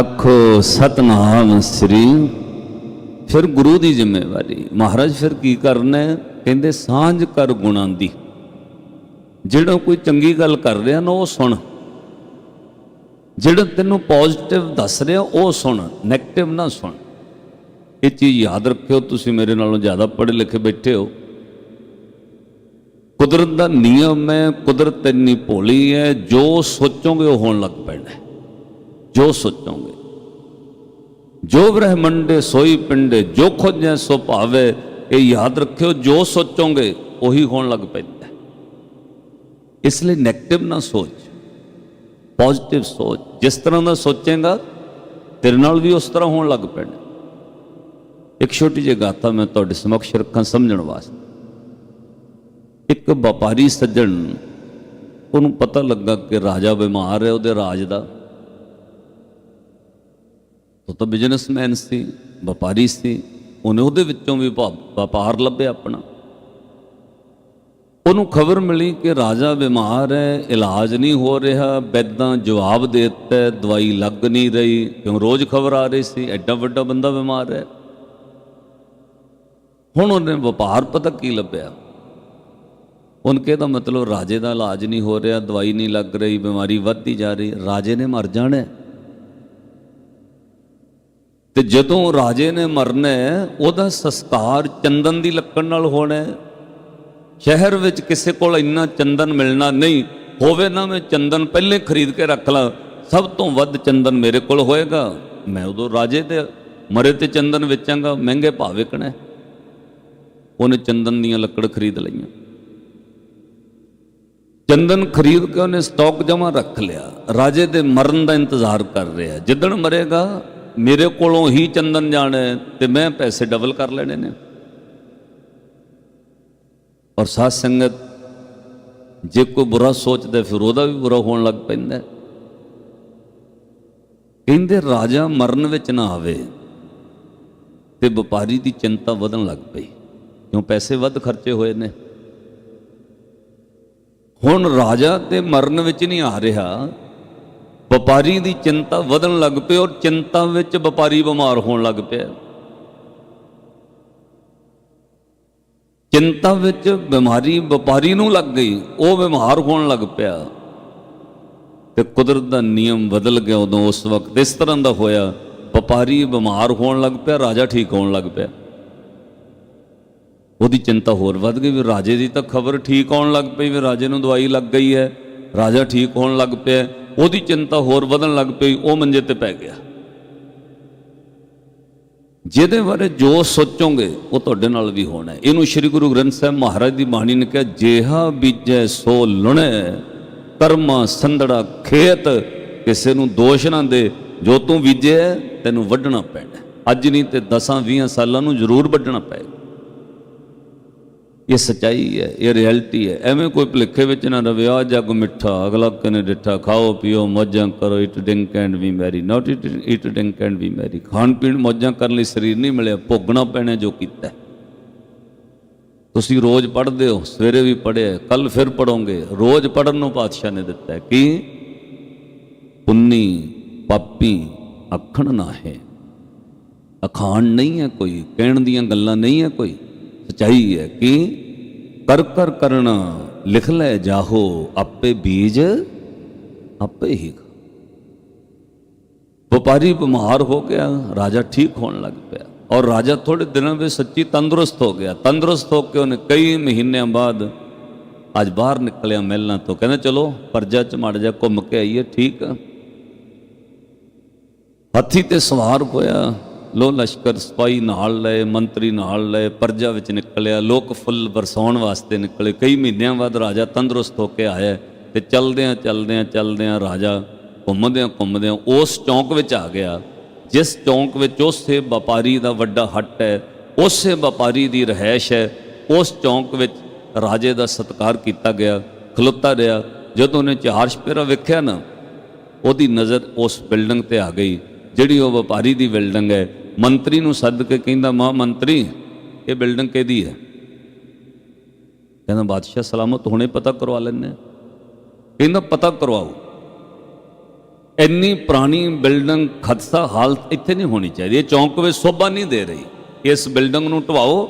ਆਖੋ ਸਤਨਾਮ ਸ੍ਰੀ। ਫਿਰ ਗੁਰੂ ਦੀ ਜ਼ਿੰਮੇਵਾਰੀ। ਮਹਾਰਾਜ ਫਿਰ ਕੀ ਕਰਨਾ ਕਹਿੰਦੇ, ਸਾਂਝ ਕਰ ਗੁਣਾਂ ਦੀ। ਜਿਹੜਾ ਕੋਈ ਚੰਗੀ ਗੱਲ ਕਰ ਰਿਹਾ ਨਾ, ਉਹ ਸੁਣ। ਜਿਹੜਾ ਤੈਨੂੰ ਪੋਜ਼ਿਟਿਵ ਦੱਸ ਰਿਹਾ, ਉਹ ਸੁਣ। 네ਗੇਟਿਵ ਨਾ ਸੁਣ। ਇਹ ਚੀਜ਼ ਯਾਦ ਰੱਖਿਓ, ਤੁਸੀਂ ਮੇਰੇ ਨਾਲੋਂ ਜ਼ਿਆਦਾ ਪੜ੍ਹੇ ਲਿਖੇ ਬੈਠੇ ਹੋ। ਕੁਦਰਤ ਦਾ ਨਿਯਮ ਹੈ, ਕੁਦਰਤ ਇੰਨੀ ਭੋਲੀ ਹੈ, ਜੋ ਸੋਚੋਗੇ ਉਹ ਹੋਣ ਲੱਗ ਪੈਣਾ ਜੋ ਸੋਚੋਗੇ। ਜੋ ਬ੍ਰਹਮੰਡੇ ਸੋਈ ਪਿੰਡੇ, ਜੋ ਖੋਜੈ ਸੋ ਭਾਵੇ, ਇਹ ਯਾਦ ਰੱਖਿਓ, ਜੋ ਸੋਚੋਗੇ, ਉਹੀ ਹੋਣ ਲੱਗ ਪੈਂਦਾ। ਇਸ ਲਈ 네ਗੇਟਿਵ ਨਾ ਸੋਚ ਪੋਜ਼ਿਟਿਵ ਸੋਚ। ਜਿਸ ਤਰ੍ਹਾਂ ਦਾ ਸੋਚੇਗਾ, ਤੇਰੇ ਨਾਲ ਵੀ ਉਸ ਤਰ੍ਹਾਂ ਹੋਣ ਲੱਗ ਪੈਣਾ। ਇੱਕ ਛੋਟੀ ਜਿਹੀ ਗਾਥਾ ਮੈਂ ਤੁਹਾਡੇ ਸਮਕਸ਼ ਰੱਖਾਂ ਸਮਝਣ ਵਾਸਤੇ। ਇੱਕ ਵਪਾਰੀ ਸੱਜਣ, ਉਹਨੂੰ ਪਤਾ ਲੱਗਾ ਕਿ ਰਾਜਾ ਬਿਮਾਰ ਹੈ ਉਹਦੇ ਰਾਜ ਦਾ। ਉਹ ਤਾਂ ਬਿਜ਼ਨਸਮੈਨ ਸੀ, ਵਪਾਰੀ ਸੀ, ਉਹਨੇ ਉਹਦੇ ਵਿੱਚੋਂ ਵੀ ਭਾ- ਵਪਾਰ ਲੱਭਿਆ ਆਪਣਾ। ਉਹਨੂੰ ਖਬਰ ਮਿਲੀ ਕਿ ਰਾਜਾ ਬਿਮਾਰ ਹੈ, ਇਲਾਜ ਨਹੀਂ ਹੋ ਰਿਹਾ ਵੈਦਾਂ ਜਵਾਬ ਦੇ ਦਿੱਤਾ, ਦਵਾਈ ਲੱਗ ਨਹੀਂ ਰਹੀ, ਕਿਉਂ ਰੋਜ਼ ਖਬਰ ਆ ਰਹੀ ਸੀ, ਐਡਾ ਵੱਡਾ ਬੰਦਾ ਬਿਮਾਰ ਹੈ। ਹੁਣ ਉਹਨੇ ਵਪਾਰ ਪਤਾ ਕੀ ਲੱਭਿਆ? ਉਹਨ ਦਾ ਮਤਲਬ ਰਾਜੇ ਦਾ ਇਲਾਜ ਨਹੀਂ ਹੋ ਰਿਹਾ, ਦਵਾਈ ਨਹੀਂ ਲੱਗ ਰਹੀ, ਬਿਮਾਰੀ ਵੱਧਦੀ ਜਾ ਰਹੀ, ਰਾਜੇ ਨੇ ਮਰ ਜਾਣਾ ਤੇ ਜਦੋਂ ਰਾਜੇ ਨੇ ਮਰਨਾ, ਉਹਦਾ ਸਸਕਾਰ ਚੰਦਨ ਦੀ ਲੱਕੜ ਨਾਲ ਹੋਣਾ। ਸ਼ਹਿਰ ਵਿੱਚ ਕਿਸੇ ਕੋਲ ਇੰਨਾ ਚੰਦਨ ਮਿਲਣਾ ਨਹੀਂ, ਹੋਵੇ ਨਾ ਮੈਂ ਚੰਦਨ ਪਹਿਲੇ ਖਰੀਦ ਕੇ ਰੱਖ ਲਾਂ, ਸਭ ਤੋਂ ਵੱਧ ਚੰਦਨ ਮੇਰੇ ਕੋਲ ਹੋਏਗਾ। ਮੈਂ ਉਦੋਂ ਰਾਜੇ ਤੇ, ਮਰੇ ਤੇ ਚੰਦਨ ਵੇਚਾਂਗਾ, ਮਹਿੰਗੇ ਭਾਅ ਵਿਕਣਾ। ਉਹਨੇ ਚੰਦਨ ਦੀਆਂ ਲੱਕੜ ਖਰੀਦ ਲਈਆਂ। ਚੰਦਨ ਖਰੀਦ ਕੇ ਉਹਨੇ ਸਟਾਕ ਜਮਾ ਰੱਖ ਲਿਆ। ਰਾਜੇ ਦੇ ਮਰਨ ਦਾ ਇੰਤਜ਼ਾਰ ਕਰ ਰਿਹਾ। ਜਿੱਦਣ ਮਰੇਗਾ ਮੇਰੇ ਕੋਲੋਂ ਹੀ ਚੰਦਨ ਜਾਣਾ ਤੇ ਮੈਂ ਪੈਸੇ ਡਬਲ ਕਰ ਲੈਣੇ ਨੇ। ਔਰ ਸਾਧ ਸੰਗਤ, ਜੇ ਕੋਈ ਬੁਰਾ ਸੋਚਦਾ ਫਿਰ ਉਹਦਾ ਵੀ ਬੁਰਾ ਹੋਣ ਲੱਗ ਪੈਂਦਾ ਕਹਿੰਦੇ ਰਾਜਾ ਮਰਨ ਵਿੱਚ ਨਾ ਆਵੇ ਤੇ ਵਪਾਰੀ ਦੀ ਚਿੰਤਾ ਵਧਣ ਲੱਗ ਪਈ। ਕਿਉਂ? ਪੈਸੇ ਵੱਧ ਖਰਚੇ ਹੋਏ ਨੇ। ਹੁਣ ਰਾਜਾ ਤੇ ਮਰਨ ਵਿੱਚ ਨਹੀਂ ਆ ਰਿਹਾ। ਵਪਾਰੀ ਦੀ ਚਿੰਤਾ ਵਧਣ ਲੱਗ ਪਈ ਔਰ ਚਿੰਤਾ ਵਿੱਚ ਵਪਾਰੀ ਬਿਮਾਰ ਹੋਣ ਲੱਗ ਪਿਆ। ਚਿੰਤਾ ਵਿੱਚ ਬਿਮਾਰੀ ਵਪਾਰੀ ਨੂੰ ਲੱਗ ਗਈ, ਉਹ ਬਿਮਾਰ ਹੋਣ ਲੱਗ ਪਿਆ। ਤੇ ਕੁਦਰਤ ਦਾ ਨਿਯਮ ਬਦਲ ਗਿਆ ਉਦੋਂ ਉਸ ਵਕਤ, ਇਸ ਤਰ੍ਹਾਂ ਦਾ ਹੋਇਆ। ਵਪਾਰੀ ਬਿਮਾਰ ਹੋਣ ਲੱਗ ਪਿਆ, ਰਾਜਾ ਠੀਕ ਹੋਣ ਲੱਗ ਪਿਆ। ਉਹਦੀ ਚਿੰਤਾ ਹੋਰ ਵੱਧ ਗਈ ਵੀ ਰਾਜੇ ਦੀ ਤਾਂ ਖਬਰ ਠੀਕ ਆਉਣ ਲੱਗ ਪਈ ਵੀ ਰਾਜੇ ਨੂੰ ਦਵਾਈ ਲੱਗ ਗਈ ਹੈ, ਰਾਜਾ ਠੀਕ ਹੋਣ ਲੱਗ ਪਿਆ। ਉਹਦੀ ਚਿੰਤਾ ਹੋਰ ਵਧਣ ਲੱਗ ਪਈ, ਉਹ ਮੰਜੇ ਤੇ ਪੈ ਗਿਆ। ਜਿਹਦੇ ਬਾਰੇ ਜੋ ਸੋਚੋਗੇ, ਉਹ ਤੁਹਾਡੇ ਨਾਲ ਵੀ ਹੋਣਾ ਹੈ। ਇਹਨੂੰ ਸ੍ਰੀ ਗੁਰੂ ਗ੍ਰੰਥ ਸਾਹਿਬ ਮਹਾਰਾਜ ਦੀ ਬਾਣੀ ਨੇ ਕਿਹਾ, ਜੇਹਾ ਬੀਜੈ ਸੋ ਲੁਣੇ, ਕਰਮਾ ਸੰਦੜਾ ਖੇਤ, ਕਿਸੇ ਨੂੰ ਦੋਸ਼ ਨਾ ਦੇ। ਜੋ ਤੂੰ ਬੀਜਿਆ, ਤੈਨੂੰ ਵੱਢਣਾ ਪੈਣਾ ਅੱਜ ਨਹੀਂ ਤੇ 10 20 ਸਾਲਾਂ ਨੂੰ ਜ਼ਰੂਰ ਵੱਢਣਾ ਪਏਗਾ। ਇਹ ਸਚਾਈ ਹੈ, ਇਹ ਰਿਐਲਿਟੀ ਹੈ। ਐਵੇਂ ਕੋਈ ਭੁਲੇਖੇ ਵਿੱਚ ਨਾ ਰਵੇ ਆ ਜੱਗ ਮਿੱਠਾ, ਅਗਲਾ ਕਨੇ ਡਿੱਠਾ, ਖਾਓ, ਪੀਓ, ਮੌਜਾਂ ਕਰੋ eat drink and be merry not eat eat drink and be merry ਖਾਣ ਪੀਣ, ਮੌਜਾਂ ਕਰਨ ਲਈ ਸਰੀਰ ਨਹੀਂ ਮਿਲਿਆ, ਭੋਗਣਾ ਪੈਣਾ ਜੋ ਕੀਤਾ ਤੁਸੀਂ ਰੋਜ਼ ਪੜ੍ਹਦੇ ਹੋ, ਸਵੇਰੇ ਵੀ ਪੜ੍ਹਿਆ ਕੱਲ ਫਿਰ ਪੜੋਗੇ ਰੋਜ਼ ਪੜਨ ਨੂੰ ਪਾਤਸ਼ਾਹ ਨੇ ਦਿੱਤਾ ਹੈ। ਕਿ? ਪੁੰਨੀ, ਪਾਪੀ, ਅਖਣ ਨਾ ਹੈ। ਅਖਾਣ ਨਹੀਂ ਹੈ ਕੋਈ, ਕਹਿਣ ਦੀਆਂ ਗੱਲਾਂ ਨਹੀਂ ਹੈ ਕੋਈ। ਸਚਾਈ ਹੈ ਕਿ ਕਰ ਕਰ ਕਰਨਾ ਲਿਖ ਲੈ ਜਾਹੋ, ਆਪੇ ਬੀਜ, ਆਪੇ ਹੀ ਵਪਾਰੀ ਬਿਮਾਰ ਹੋ ਗਿਆ, ਰਾਜਾ ਠੀਕ ਹੋਣ ਲੱਗ ਪਿਆ। ਔਰ ਰਾਜਾ ਥੋੜੇ ਦਿਨਾਂ ਵਿੱਚ ਸੱਚੀ ਤੰਦਰੁਸਤ ਹੋ ਗਿਆ। ਤੰਦਰੁਸਤ ਹੋ ਕੇ ਉਹਨੇ ਕਈ ਮਹੀਨਿਆਂ ਬਾਅਦ ਅੱਜ ਬਾਹਰ ਨਿਕਲਿਆ ਮਹਿਲਾਂ ਤੋਂ। ਕਹਿੰਦਾ, ਚਲੋ, ਪਰਜਾ ਚ ਮੜ ਜਾ, ਘੁੰਮ ਕੇ ਆਈਏ, ਠੀਕ ਹੱਥੀ ਤੇ ਸਵਾਰ ਹੋਇਆ। ਲੋ ਲਸ਼ਕਰ ਸਪਾਈ ਨਾਲ ਲਏ, ਮੰਤਰੀ ਨਾਲ ਲਏ, ਪਰਜਾ ਵਿੱਚ ਨਿਕਲਿਆ, ਲੋਕ ਫੁੱਲ ਬਰਸਾਉਣ ਵਾਸਤੇ ਨਿਕਲੇ। ਕਈ ਮਹੀਨਿਆਂ ਬਾਅਦ ਰਾਜਾ ਤੰਦਰੁਸਤ ਹੋ ਕੇ ਆਇਆ ਤੇ ਚਲਦਿਆਂ ਚਲਦਿਆਂ ਚਲਦਿਆਂ ਰਾਜਾ ਘੁੰਮਦਿਆਂ ਘੁੰਮਦਿਆਂ ਉਸ ਚੌਂਕ ਵਿੱਚ ਆ ਗਿਆ। ਜਿਸ ਚੌਂਕ ਵਿੱਚ ਉਸੇ ਵਪਾਰੀ ਦਾ ਵੱਡਾ ਹੱਟ ਹੈ, ਉਸੇ ਵਪਾਰੀ ਦੀ ਰਹਿائش ਹੈ, ਉਸ ਚੌਂਕ ਵਿੱਚ ਰਾਜੇ ਦਾ ਸਤਕਾਰ ਕੀਤਾ ਗਿਆ, ਖਲੋਤਾ ਰਿਹਾ। ਜਦੋਂ ਉਹਨੇ ਚਾਰ ਸ਼ਪੇਰਾ ਵੇਖਿਆ ਨਾ, ਉਹਦੀ ਨਜ਼ਰ ਉਸ ਬਿਲਡਿੰਗ ਤੇ ਆ ਗਈ, ਜਿਹੜੀ ਉਹ ਵਪਾਰੀ ਦੀ ਬਿਲਡਿੰਗ ਹੈ। ਮੰਤਰੀ ਨੂੰ ਸੱਦ ਕੇ ਕਹਿੰਦਾ, ਮਾ ਮੰਤਰੀ, ਇਹ ਬਿਲਡਿੰਗ ਕਿਹਦੀ ਹੈ? ਕਹਿੰਦਾ, ਬਾਦਸ਼ਾਹ ਸਲਾਮਤ ਹੁਣੇ ਪਤਾ ਕਰਵਾ ਲੈਣੇ ਕਹਿੰਦਾ, ਪਤਾ ਕਰਵਾਓ। ਇੰਨੀ ਪੁਰਾਣੀ ਬਿਲਡਿੰਗ ਖਦਸਾ ਹਾਲਤ ਇੱਥੇ ਨਹੀਂ ਹੋਣੀ ਚਾਹੀਦੀ। ਇਹ ਚੌਂਕ ਵਿੱਚ ਸੋਭਾ ਨਹੀਂ ਦੇ ਰਹੀ। ਇਸ ਬਿਲਡਿੰਗ ਨੂੰ ਢਵਾਓ।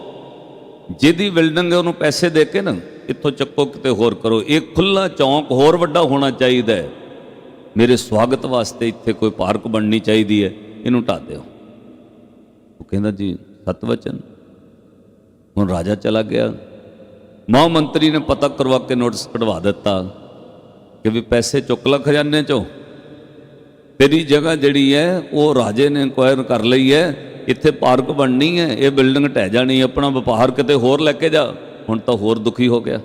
ਜਿਹਦੀ ਬਿਲਡਿੰਗ ਹੈ, ਉਹਨੂੰ ਪੈਸੇ ਦੇ ਕੇ ਨਾ ਇੱਥੋਂ ਚੱਕੋ, ਕਿਤੇ ਹੋਰ ਕਰੋ। ਇਹ ਖੁੱਲਾ ਚੌਂਕ ਹੋਰ ਵੱਡਾ ਹੋਣਾ ਚਾਹੀਦਾ ਹੈ। ਮੇਰੇ ਸਵਾਗਤ ਵਾਸਤੇ ਇੱਥੇ ਕੋਈ ਪਾਰਕ ਬਣਨੀ ਚਾਹੀਦੀ ਹੈ। ਇਹਨੂੰ ਢਾ ਦਿਓ। ਕਹਿੰਦਾ ਜੀ ਸਤਵਚਨ ਹੁਣ ਰਾਜਾ ਚਲਾ ਗਿਆ। ਮਹਾ ਮੰਤਰੀ ਨੇ ਪਤਾ ਕਰਵਾ ਕੇ ਨੋਟਿਸ ਕਢਵਾ ਦਿੱਤਾ ਕਿ ਵੀ ਪੈਸੇ ਚੁੱਕ ਲਾ ਖਜ਼ਾਨੇ ਚੋਂ। ਤੇਰੀ ਜਗ੍ਹਾ ਜਿਹੜੀ ਹੈ, ਉਹ ਰਾਜੇ ਨੇ ਇਨਕੁਆਇਰ ਕਰ ਲਈ ਹੈ। ਇੱਥੇ ਪਾਰਕ ਬਣਨੀ ਹੈ, ਇਹ ਬਿਲਡਿੰਗ ਢਹਿ ਜਾਣੀ ਆਪਣਾ ਵਪਾਰ ਕਿਤੇ ਹੋਰ ਲੈ ਕੇ ਜਾ। ਹੁਣ ਤਾਂ ਹੋਰ ਦੁਖੀ ਹੋ ਗਿਆ।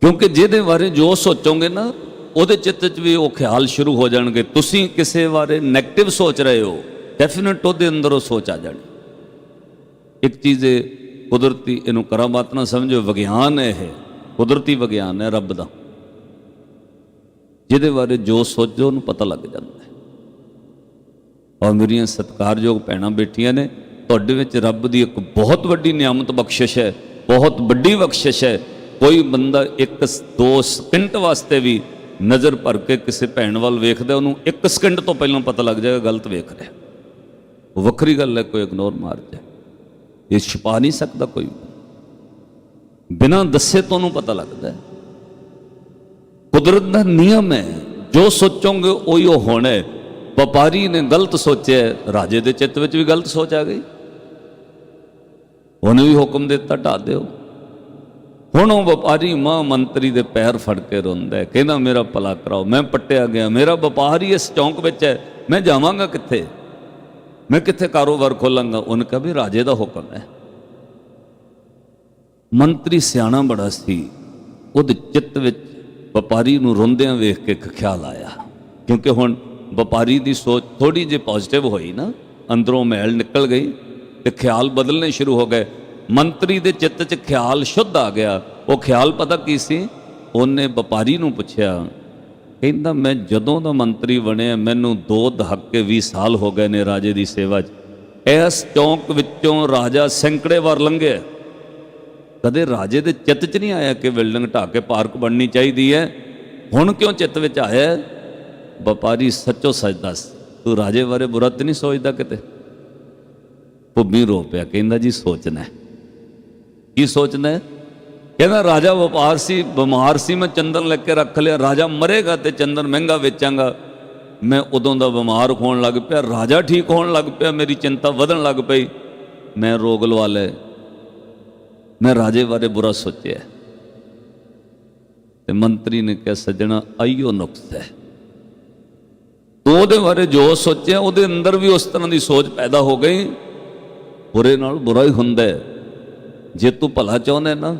ਕਿਉਂਕਿ ਜਿਹਦੇ ਬਾਰੇ ਜੋ ਸੋਚੋਗੇ ਨਾ, ਉਹਦੇ ਚਿੱਤ 'ਚ ਵੀ ਉਹ ਖਿਆਲ ਸ਼ੁਰੂ ਹੋ ਜਾਣਗੇ। ਤੁਸੀਂ ਕਿਸੇ ਬਾਰੇ 네ਗੇਟਿਵ ਸੋਚ ਰਹੇ ਹੋ। ਡੈਫੀਨਿਟ ਉਹਦੇ ਅੰਦਰ ਉਹ ਸੋਚ ਆ ਜਾਣੀ। ਇੱਕ ਚੀਜ਼ ਇਹ, ਕੁਦਰਤੀ ਇਹਨੂੰ ਕਰਾਮਾਤ ਨਾ ਸਮਝੋ, ਵਿਗਿਆਨ ਹੈ। ਇਹ ਕੁਦਰਤੀ ਵਿਗਿਆਨ ਹੈ ਰੱਬ ਦਾ। ਜਿਹਦੇ ਬਾਰੇ ਜੋ ਸੋਚੋ ਉਹਨੂੰ ਪਤਾ ਲੱਗ ਜਾਂਦਾ ਹੈ। ਔਰ ਮੇਰੀਆਂ ਸਤਿਕਾਰਯੋਗ ਭੈਣਾਂ ਬੇਟੀਆਂ ਨੇ, ਤੁਹਾਡੇ ਵਿੱਚ ਰੱਬ ਦੀ ਇੱਕ ਬਹੁਤ ਵੱਡੀ ਨਿਆਮਤ ਬਖਸ਼ਿਸ਼ ਹੈ, ਬਹੁਤ ਵੱਡੀ ਬਖਸ਼ਿਸ਼ ਹੈ। ਕੋਈ ਬੰਦਾ ਇੱਕ ਸ- ਦੋ ਸਕਿੰਟ ਵਾਸਤੇ ਵੀ ਨਜ਼ਰ ਭਰ ਕੇ ਕਿਸੇ ਭੈਣ ਵੱਲ ਵੇਖਦਾ, ਉਹਨੂੰ ਇੱਕ ਸਕਿੰਟ ਤੋਂ ਪਹਿਲਾਂ ਪਤਾ ਲੱਗ ਜਾਏਗਾ, ਗਲਤ ਵੇਖ ਰਿਹਾ। ਵੱਖਰੀ ਗੱਲ ਹੈ, ਕੋਈ ਇਗਨੋਰ ਮਾਰ ਜਾਏ। ਇਹ ਛੁਪਾ ਨਹੀਂ ਸਕਦਾ ਕੋਈ। ਬਿਨਾਂ ਦੱਸੇ ਤੁਹਾਨੂੰ ਪਤਾ ਲੱਗਦਾ ਕੁਦਰਤ ਦਾ ਨਿਯਮ ਹੈ, ਜੋ ਸੋਚੋਗੇ ਉਹੀ ਉਹ ਹੋਣਾ ਹੈ। ਵਪਾਰੀ ਨੇ ਗਲਤ ਸੋਚਿਆ ਰਾਜੇ ਦੇ ਚਿੱਤ ਵਿੱਚ ਵੀ ਗਲਤ ਸੋਚ ਆ ਗਈ। ਉਹਨੇ ਵੀ ਹੁਕਮ ਦਿੱਤਾ ਢਾ ਦਿਓ। ਹੁਣ ਉਹ ਵਪਾਰੀ ਮਾਂ ਮੰਤਰੀ ਦੇ ਪੈਰ ਫੜ ਕੇ ਰੋਂਦਾ ਕਹਿੰਦਾ, ਮੇਰਾ ਭਲਾ ਕਰਾਓ, ਮੈਂ ਪੱਟਿਆ ਗਿਆ, ਮੇਰਾ ਵਪਾਰ ਹੀ ਇਸ ਚੌਂਕ ਵਿੱਚ ਹੈ, ਮੈਂ ਜਾਵਾਂਗਾ ਕਿੱਥੇ? ਮੈਂ ਕਿੱਥੇ ਕਾਰੋਬਾਰ ਖੋਲਾਂਗਾ? ਉਹਨੇ ਕਿਹਾ ਵੀ ਰਾਜੇ ਦਾ ਹੁਕਮ ਹੈ। ਮੰਤਰੀ ਸਿਆਣਾ ਬੜਾ ਸੀ। ਉਹਦੇ ਚਿੱਤ ਵਿੱਚ ਵਪਾਰੀ ਨੂੰ ਰੋਂਦਿਆਂ ਵੇਖ ਕੇ ਇੱਕ ਖਿਆਲ ਆਇਆ। ਕਿਉਂਕਿ ਹੁਣ ਵਪਾਰੀ ਦੀ ਸੋਚ ਥੋੜੀ ਜਿਹੀ ਪੋਜ਼ਿਟਿਵ ਹੋਈ ਨਾ। ਅੰਦਰੋਂ ਮੈਲ ਨਿਕਲ ਗਈ ਤੇ ਖਿਆਲ ਬਦਲਨੇ ਸ਼ੁਰੂ ਹੋ ਗਏ। ਮੰਤਰੀ ਦੇ ਚਿੱਤ 'ਚ ਖਿਆਲ ਸ਼ੁੱਧ ਆ ਗਿਆ। ਉਹ ਖਿਆਲ ਪਤਾ ਕੀ ਸੀ? ਉਹਨੇ ਵਪਾਰੀ ਨੂੰ ਪੁੱਛਿਆ ਕਹਿੰਦਾ, ਮੈਂ ਜਦੋਂ ਦਾ ਮੰਤਰੀ ਬਣਿਆ, ਮੈਨੂੰ ਦੋ ਦਹਾਕੇ 20 ਸਾਲ ਹੋ ਗਏ ਨੇ ਰਾਜੇ ਦੀ ਸੇਵਾ 'ਚ। ਇਸ ਚੌਂਕ ਵਿੱਚੋਂ ਰਾਜਾ ਸੈਂਕੜੇ ਵਾਰ ਲੰਘਿਆ। ਕਦੇ ਰਾਜੇ ਦੇ ਚਿੱਤ 'ਚ ਨਹੀਂ ਆਇਆ ਕਿ ਬਿਲਡਿੰਗ ਢਾ ਕੇ ਪਾਰਕ ਬਣਨੀ ਚਾਹੀਦੀ ਹੈ? ਹੁਣ ਕਿਉਂ ਚਿੱਤ ਵਿੱਚ ਆਇਆ? ਵਪਾਰੀ ਸੱਚੋ ਸੱਚ ਦੱਸ, ਤੂੰ ਰਾਜੇ ਬਾਰੇ ਬੁਰਾ ਤੇ ਨਹੀਂ ਸੋਚਦਾ ਕਿਤੇ? ਭੁੱਮੀ ਰੋ ਪਿਆ, ਕਹਿੰਦਾ, ਜੀ ਸੋਚਣਾ ਕੀ ਸੋਚਣਾ ਹੈ? ਕਹਿੰਦਾ, ਰਾਜਾ ਵਪਾਰ ਸੀ, ਬਿਮਾਰ ਸੀ, ਮੈਂ ਚੰਦਨ ਲੈ ਕੇ ਰੱਖ ਲਿਆ। ਰਾਜਾ ਮਰੇਗਾ ਤੇ ਚੰਦਨ ਮਹਿੰਗਾ ਵੇਚਾਂਗਾ। ਮੈਂ ਉਦੋਂ ਦਾ ਬਿਮਾਰ ਹੋਣ ਲੱਗ ਪਿਆ, ਰਾਜਾ ਠੀਕ ਹੋਣ ਲੱਗ ਪਿਆ, ਮੇਰੀ ਚਿੰਤਾ ਵਧਣ ਲੱਗ ਪਈ। ਮੈਂ ਰੋਗ ਲਵਾ ਲਏ। ਮੈਂ ਰਾਜੇ ਬਾਰੇ ਬੁਰਾ ਸੋਚਿਆ। ਤੇ ਮੰਤਰੀ ਨੇ ਕਿਹਾ, ਸੱਜਣਾ, ਆਈਓ ਨੁਕਸ ਹੈ। ਤੂੰ ਉਹਦੇ ਬਾਰੇ ਜੋ ਸੋਚਿਆ, ਉਹਦੇ ਅੰਦਰ ਵੀ ਉਸ ਤਰ੍ਹਾਂ ਦੀ ਸੋਚ ਪੈਦਾ ਹੋ ਗਈ। ਬੁਰੇ ਨਾਲ ਬੁਰਾ ਹੀ ਹੁੰਦਾ ਹੈ। ਜੇ ਤੂੰ ਭਲਾ ਚਾਹੁੰਦਾ ਨਾ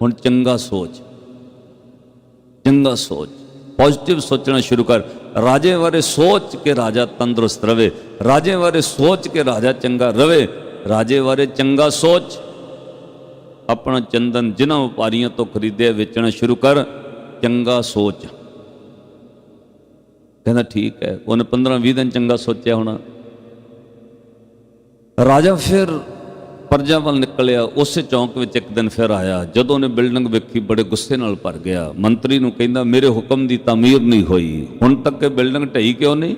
ਹੁਣ ਚੰਗਾ ਸੋਚ ਚੰਗਾ ਸੋਚ ਪੋਜ਼ਿਟਿਵ ਸੋਚਣਾ ਸ਼ੁਰੂ ਕਰ ਰਾਜੇ ਬਾਰੇ ਸੋਚ ਕੇ ਰਾਜਾ ਤੰਦਰੁਸਤ ਰਵੇ ਰਾਜੇ ਬਾਰੇ ਸੋਚ ਕੇ ਰਾਜਾ ਚੰਗਾ ਰਵੇ ਰਾਜੇ ਬਾਰੇ ਚੰਗਾ ਸੋਚ ਆਪਣਾ ਚੰਦਨ ਜਿਨ੍ਹਾਂ ਵਪਾਰੀਆਂ ਤੋਂ ਖਰੀਦਿਆ ਵੇਚਣਾ ਸ਼ੁਰੂ ਕਰ ਚੰਗਾ ਸੋਚ ਕਹਿੰਦਾ ਠੀਕ ਹੈ ਉਹਨੇ 15 20 ਦਿਨ ਚੰਗਾ ਸੋਚਿਆ ਹੋਣਾ ਰਾਜਾ ਫਿਰ ਪਰਜਾ ਵੱਲ ਨਿਕਲਿਆ, ਉਸੇ ਚੌਂਕ ਵਿੱਚ ਇੱਕ ਦਿਨ ਫਿਰ ਆਇਆ, ਜਦੋਂ ਨੇ ਬਿਲਡਿੰਗ ਵੇਖੀ, ਬੜੇ ਗੁੱਸੇ ਨਾਲ ਭਰ ਗਿਆ। ਮੰਤਰੀ ਨੂੰ ਕਹਿੰਦਾ, ਮੇਰੇ ਹੁਕਮ ਦੀ ਤਾਮੀਰ ਨਹੀਂ ਹੋਈ। ਹੁਣ ਤੱਕ ਇਹ ਬਿਲਡਿੰਗ ਢਈ ਕਿਉਂ ਨਹੀਂ?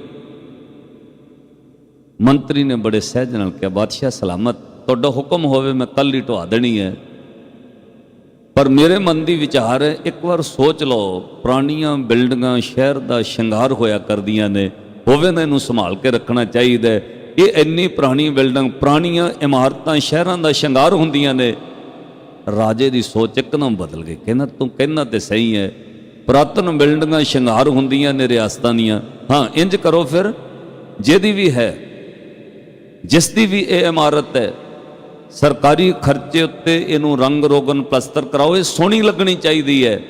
ਮੰਤਰੀ ਨੇ ਬੜੇ ਸਹਿਜ ਨਾਲ ਕਿਹਾ, ਬਾਦਸ਼ਾਹ, ਸਲਾਮਤ। ਤੁਹਾਡਾ ਹੁਕਮ ਹੋਵੇ, ਮੈਂ ਕੱਲ ਹੀ ਢਵਾ ਦੇਣੀ ਹੈ। ਪਰ ਮੇਰੇ ਮਨ ਦੀ ਵਿਚਾਰ ਹੈ ਇੱਕ ਵਾਰ ਸੋਚ ਲਓ, ਪੁਰਾਣੀਆਂ ਬਿਲਡਿੰਗਾਂ ਸ਼ਹਿਰ ਦਾ ਸ਼ਿੰਗਾਰ ਹੋਇਆ ਕਰਦੀਆਂ ਨੇ। ਹੋਵੇ ਨਾ ਇਹਨੂੰ ਸੰਭਾਲ ਕੇ ਰੱਖਣਾ ਚਾਹੀਦਾ ਇਹ ਇੰਨੀ ਪੁਰਾਣੀ ਬਿਲਡਿੰਗ, ਪੁਰਾਣੀਆਂ ਇਮਾਰਤਾਂ, ਸ਼ਹਿਰਾਂ ਦਾ ਸ਼ਿੰਗਾਰ ਹੁੰਦੀਆਂ ਨੇ। ਰਾਜੇ ਦੀ ਸੋਚ ਇੱਕਦਮ ਬਦਲ ਗਈ। ਕਹਿੰਦਾ, ਤੂੰ ਕਹਿੰਦਾ ਤੇ ਸਹੀ ਹੈ। ਪੁਰਾਤਨ ਬਿਲਡਿੰਗਾਂ ਸ਼ਿੰਗਾਰ ਹੁੰਦੀਆਂ ਨੇ ਰਿਆਸਤਾਂ ਦੀਆਂ। ਹਾਂ, ਇੰਜ ਕਰੋ ਫਿਰ। ਜਿਹਦੀ ਵੀ ਹੈ ਜਿਸ ਦੀ ਵੀ ਇਹ ਇਮਾਰਤ ਹੈ, ਸਰਕਾਰੀ ਖਰਚੇ ਉੱਤੇ ਇਹਨੂੰ ਰੰਗ ਰੋਗਨ ਪਲਸਤਰ ਕਰਾਓ। ਇਹ ਸੋਹਣੀ ਲੱਗਣੀ ਚਾਹੀਦੀ ਹੈ।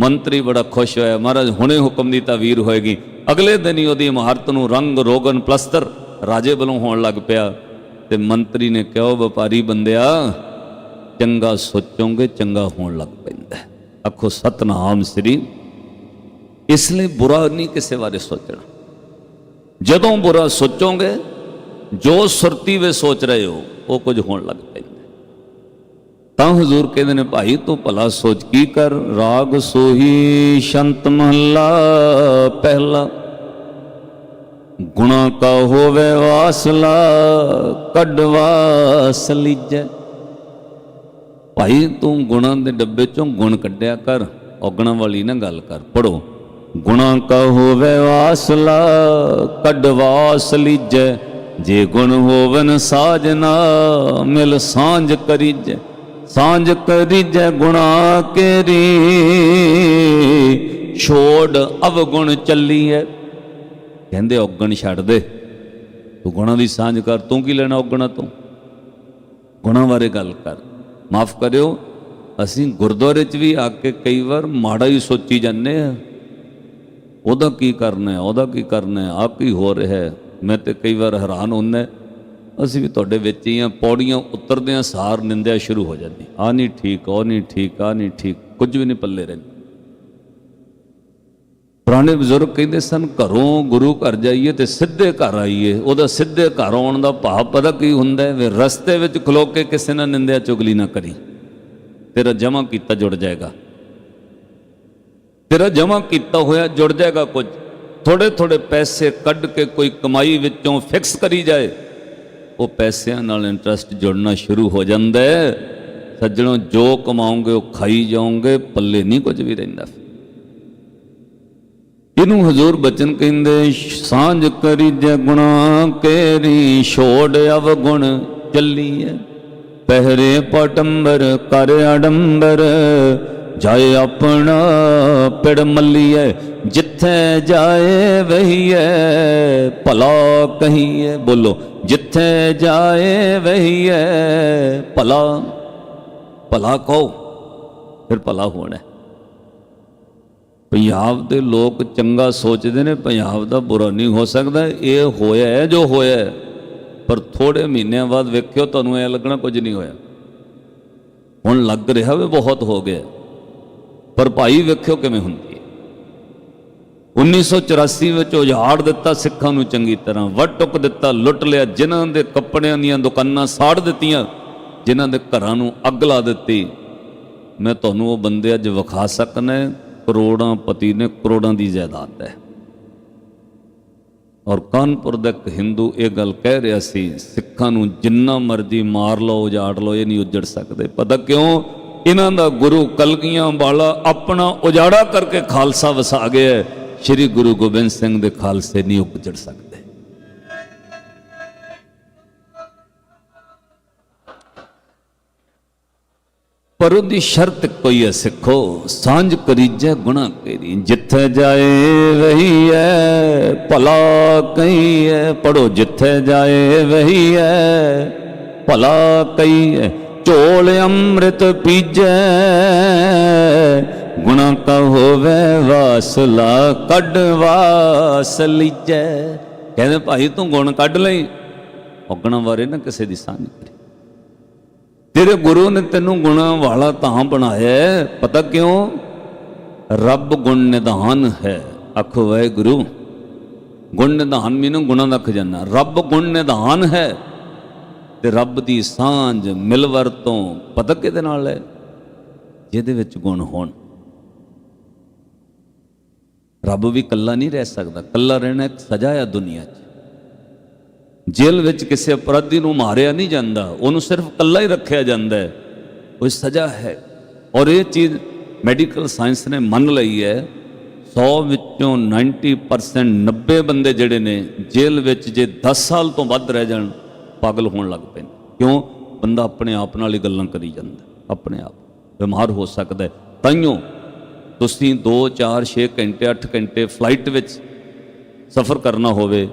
ਮੰਤਰੀ ਬੜਾ ਖੁਸ਼ ਹੋਇਆ। ਮਹਾਰਾਜ, ਹੁਣੇ ਹੁਕਮ ਦੀ ਤਾਵੀਰ ਹੋਏਗੀ। ਅਗਲੇ ਦਿਨ ਹੀ ਉਹਦੀ ਇਮਾਰਤ ਨੂੰ ਰੰਗ ਰੋਗਨ ਪਲਸਤਰ ਰਾਜੇ ਵੱਲੋਂ ਹੋਣ ਲੱਗ ਪਿਆ ਤੇ ਮੰਤਰੀ ਨੇ ਕਿਹਾ ਵਪਾਰੀ ਬੰਦਿਆ, ਚੰਗਾ ਸੋਚੋਗੇ, ਚੰਗਾ ਹੋਣ ਲੱਗ ਪੈਂਦਾ ਆਖੋ, ਸਤਨਾਮ ਸ੍ਰੀ। ਇਸ ਲਈ ਬੁਰਾ ਨਹੀਂ ਕਿਸੇ ਬਾਰੇ ਸੋਚਣਾ। ਜਦੋਂ ਬੁਰਾ ਸੋਚੋਗੇ, ਜੋ ਸੁਰਤੀ ਵੇ ਸੋਚ ਰਹੇ ਹੋ, ਉਹ ਕੁਝ ਹੋਣ ਲੱਗ ਪੈਂਦਾ ਤਾਂ ਹਜ਼ੂਰ ਕਹਿੰਦੇ ਨੇ, ਭਾਈ, ਤੂੰ ਭਲਾ ਸੋਚ, ਕੀ ਕਰ? ਰਾਗ ਸੋਹੀ, ਸ਼ੰਤ ਮਹੱਲਾ, ਪਹਿਲਾ ਗੁਣਾ ਕਾ ਹੋਵੇ ਵਾਸਲਾ ਕੱਢਵਾ ਸਲੀਜੈ ਭਾਈ, ਤੂੰ ਗੁਣਾਂ ਦੇ ਡੱਬੇ ਚੋਂ ਗੁਣ ਕੱਢਿਆ ਕਰ, ਔਗਣਾ ਵਾਲੀ ਨਾ ਗੱਲ ਕਰ ਪੜੋ ਗੁਣਾ ਕਾ ਹੋਵੇ ਵਾਸਲਾ ਕੱਢਵਾ ਸਲੀਜੈ ਜੇ ਗੁਣ ਹੋਵਨ ਸਾਜਨਾ ਮਿਲ ਸਾਂਝ ਕਰੀਜੈ। ਸਾਂਝ ਕਰੀਜੈ ਗੁਣਾ ਕੇਰੀ, ਛੋੜ ਅਵਗੁਣ ਚੱਲੀਐ। ਕਹਿੰਦੇ ਔਗਣ ਛੱਡ ਦੇ। ਤੂੰ ਗੁਣਾਂ ਦੀ ਸਾਂਝ ਕਰ, ਤੂੰ ਕੀ ਲੈਣਾ ਔਗਣਾ ਤੋਂ? ਗੁਣਾਂ ਬਾਰੇ ਗੱਲ ਕਰ। ਮਾਫ ਕਰਿਓ, ਅਸੀਂ ਗੁਰਦੁਆਰੇ 'ਚ ਵੀ ਆ ਕੇ ਕਈ ਵਾਰ ਮਾੜਾ ਹੀ ਸੋਚੀ ਜਾਂਦੇ ਆ ਉਹਦਾ ਕੀ ਕਰਨਾ ਹੈ, ਉਹਦਾ ਕੀ ਕਰਨਾ ਹੈ ਆ ਕੀ ਹੋ ਰਿਹਾ ਹੈ? ਮੈਂ ਤੇ ਕਈ ਵਾਰ ਹੈਰਾਨ ਹੁੰਦਾ ਅਸੀਂ ਵੀ ਤੁਹਾਡੇ ਵਿੱਚ ਹੀ ਆ ਪੌੜੀਆਂ ਉਤਰਦਿਆਂ ਸਾਰ ਨਿੰਦਿਆ ਸ਼ੁਰੂ ਹੋ ਜਾਂਦੀ। ਆ ਨਹੀਂ ਠੀਕ, ਉਹ ਨਹੀਂ ਠੀਕ ਆ ਨਹੀਂ ਠੀਕ, ਕੁਝ ਵੀ ਨਹੀਂ ਪੱਲੇ ਰਹਿੰਦਾ। ਪੁਰਾਣੇ ਬਜ਼ੁਰਗ ਕਹਿੰਦੇ ਸਨ, ਘਰੋਂ ਗੁਰੂ ਘਰ ਜਾਈਏ ਤੇ ਸਿੱਧੇ ਘਰ ਆਈਏ। ਉਹਦਾ ਸਿੱਧੇ ਘਰ ਆਉਣ ਦਾ ਭਾਵ ਪਤਾ ਕੀ ਹੁੰਦਾ ਹੈ? ਵੀ ਰਸਤੇ ਵਿੱਚ ਖਲੋ ਕੇ ਕਿਸੇ ਨਾਲ ਨਿੰਦਿਆ ਚੁਗਲੀ ਨਾ ਕਰੀ। ਤੇਰਾ ਜਮਾ ਕੀਤਾ ਜੁੜ ਜਾਏਗਾ। ਤੇਰਾ ਜਮਾ ਕੀਤਾ ਹੋਇਆ ਜੁੜ ਜਾਏਗਾ ਕੁਝ। ਥੋੜੇ ਥੋੜੇ ਪੈਸੇ ਕੱਢ ਕੇ ਕੋਈ ਕਮਾਈ ਵਿੱਚੋਂ ਫਿਕਸ ਕਰੀ ਜਾਏ, ਉਹ ਪੈਸਿਆਂ ਨਾਲ ਇੰਟਰਸਟ ਜੁੜਨਾ ਸ਼ੁਰੂ ਹੋ ਜਾਂਦਾ ਹੈ। ਸੱਜਣੋ, ਜੋ ਕਮਾਉਂਗੇ ਉਹ ਖਾਈ ਜਾਓਗੇ, ਪੱਲੇ ਨਹੀਂ ਕੁਝ ਵੀ ਰਹਿੰਦਾ। ਇਹਨੂੰ ਹਜ਼ੂਰ ਬਚਨ ਕਹਿੰਦੇ, ਸਾਂਝ ਕਰੀ ਜੇ ਗੁਣਾ ਕੇਰੀ, ਛੋੜ ਅਵਗੁਣ ਚੱਲੀਏ ਪਹਿਰੇ ਪਟੰਬਰ ਕਰ ਅਡੰਬਰ, ਜਾਏ ਆਪਣਾ ਪਿੜ ਮੱਲੀਏ ਜਿੱਥੇ ਜਾਏ ਵਹੀਏ ਭਲਾ ਕਹੀਏ ਬੋਲੋ, ਜਿੱਥੇ ਜਾਏ ਵਹੀਏ ਭਲਾ ਭਲਾ ਕਹੋ, ਫਿਰ ਭਲਾ ਹੋਣਾ। ਪੰਜਾਬ ਦੇ ਲੋਕ ਚੰਗਾ ਸੋਚਦੇ ਨੇ, ਪੰਜਾਬ ਦਾ ਬੁਰਾ ਨਹੀਂ ਹੋ ਸਕਦਾ। ਇਹ ਹੋਇਆ ਹੈ ਜੋ ਹੋਇਆ ਹੈ। ਪਰ ਥੋੜੇ ਮਹੀਨਿਆਂ ਬਾਅਦ ਵੇਖਿਓ, ਤੁਹਾਨੂੰ ਐ ਲੱਗਣਾ ਕੁਝ ਨਹੀਂ ਹੋਇਆ। ਹੁਣ ਲੱਗ ਰਿਹਾ ਵੀ ਬਹੁਤ ਹੋ ਗਿਆ। ਪਰ ਭਾਈ ਵੇਖਿਓ ਕਿਵੇਂ ਹੁੰਦੀ ਹੈ। 1984 ਵਿੱਚ ਉਜਾੜ ਦਿੱਤਾ ਸਿੱਖਾਂ ਨੂੰ ਚੰਗੀ ਤਰ੍ਹਾਂ ਵੱਟ ਟੁੱਕ ਦਿੱਤਾ, ਲੁੱਟ ਲਿਆ, ਜਿਨ੍ਹਾਂ ਦੇ ਕੱਪੜਿਆਂ ਦੀਆਂ ਦੁਕਾਨਾਂ ਸਾੜ ਦਿੱਤੀਆਂ, ਜਿਨ੍ਹਾਂ ਦੇ ਘਰਾਂ ਨੂੰ ਅੱਗ ਲਾ ਦਿੱਤੀ। ਮੈਂ ਤੁਹਾਨੂੰ ਉਹ ਬੰਦੇ ਅੱਜ ਵਿਖਾ ਸਕਣਾ ਕਰੋੜਾਂ ਪਤੀ ਨੇ ਕਰੋੜਾਂ ਦੀ ਜਾਇਦਾਦ ਹੈ। ਔਰ ਕਾਨਪੁਰ ਦਾ ਇੱਕ ਹਿੰਦੂ ਇਹ ਗੱਲ ਕਹਿ ਰਿਹਾ ਸੀ, ਸਿੱਖਾਂ ਨੂੰ ਜਿੰਨਾ ਮਰਜ਼ੀ ਮਾਰ ਲਓ, ਉਜਾੜ ਲਓ, ਇਹ ਨਹੀਂ ਉੱਜੜ ਸਕਦੇ। ਪਤਾ ਕਿਉਂ? ਇਹਨਾਂ ਦਾ ਗੁਰੂ ਕਲਗੀਆਂ ਵਾਲਾ ਆਪਣਾ ਉਜਾੜਾ ਕਰਕੇ ਖਾਲਸਾ ਵਸਾ ਗਿਆ ਹੈ। ਸ੍ਰੀ ਗੁਰੂ ਗੋਬਿੰਦ ਸਿੰਘ ਦੇ ਖਾਲਸੇ ਨਹੀਂ ਉੱਜੜ ਸਕਦੇ। ਪਰ ਉਹਦੀ ਸ਼ਰਤ ਕੋਈ ਹੈ ਸਿੱਖੋ, ਸਾਂਝ ਕਰੀਜੈ ਗੁਣਾ ਕਰੀ। ਜਿੱਥੇ ਜਾਏ ਵਹੀ ਹੈ ਭਲਾ ਕਹੀਏ ਪੜੋ ਜਿੱਥੇ ਜਾਏ ਵਹੀ ਹੈ ਭਲਾ ਕਹੀਏ ਝੋਲ ਅੰਮ੍ਰਿਤ ਪੀਜੈ। ਗੁਣਾ ਕਾ ਹੋਵੇ ਵਾਸਲਾ, ਕੱਢ ਵਾਸ ਲੀਜੈ। ਕਹਿੰਦੇ ਭਾਈ ਤੂੰ ਗੁਣ ਕੱਢ ਲਈ। ਔਗਣਾ ਬਾਰੇ ਨਾ ਕਿਸੇ ਦੀ ਸਾਂਝ ਕਰੀ। ਤੇਰੇ ਗੁਰੂ ਨੇ ਤੈਨੂੰ ਗੁਣਾ ਵਾਲਾ ਤਾਂ ਬਣਾਇਆ ਪਤਾ ਕਿਉਂ? ਰੱਬ ਗੁਣ ਨਿਧਾਨ ਹੈ। ਆਖੋ ਗੁਰੂ ਗੁਣ ਨਿਧਾਨ, ਮੈਨੂੰ ਗੁਣਾ ਦਾ ਖਜ਼ਾਨਾ। ਰੱਬ ਗੁਣ ਨਿਧਾਨ ਹੈ ਤੇ ਰੱਬ ਦੀ ਸਾਂਝ ਮਿਲਵਰ ਤੋਂ ਪਤਾ ਕਿਹਦੇ ਨਾਲ ਹੈ, ਜਿਹਦੇ ਵਿੱਚ ਗੁਣ ਹੋਣ। ਰੱਬ ਵੀ ਇਕੱਲਾ ਨਹੀਂ ਰਹਿ ਸਕਦਾ। ਇਕੱਲਾ ਰਹਿਣਾ ਇੱਕ ਸਜ਼ਾ ਹੈ ਦੁਨੀਆ 'ਚ। ਜੇਲ੍ਹ ਵਿੱਚ ਕਿਸੇ ਅਪਰਾਧੀ ਨੂੰ ਮਾਰਿਆ ਨਹੀਂ ਜਾਂਦਾ, ਉਹਨੂੰ ਸਿਰਫ ਇਕੱਲਾ ਹੀ ਰੱਖਿਆ ਜਾਂਦਾ ਹੈ। ਉਹ ਸਜ਼ਾ ਹੈ। ਔਰ ਇਹ ਚੀਜ਼ ਮੈਡੀਕਲ ਸਾਇੰਸ ਨੇ ਮੰਨ ਲਈ ਹੈ 100 ਵਿੱਚੋਂ 90% 90 ਬੰਦੇ ਜਿਹੜੇ ਨੇ ਜੇਲ੍ਹ ਵਿੱਚ ਜੇ 10 ਸਾਲ ਤੋਂ ਵੱਧ ਰਹਿ ਜਾਣ, ਪਾਗਲ ਹੋਣ ਲੱਗ ਪੈਂਦੇ ਕਿਉਂ? ਬੰਦਾ ਆਪਣੇ ਆਪ ਨਾਲ ਹੀ ਗੱਲਾਂ ਕਰੀ ਜਾਂਦਾ, ਆਪਣੇ ਆਪ। ਬਿਮਾਰ ਹੋ ਸਕਦਾ ਹੈ। ਤਾਈਓ, ਤੁਸੀਂ 2 4 6 ਘੰਟੇ 8 ਘੰਟੇ ਫਲਾਈਟ ਵਿੱਚ ਸਫ਼ਰ ਕਰਨਾ ਹੋਵੇ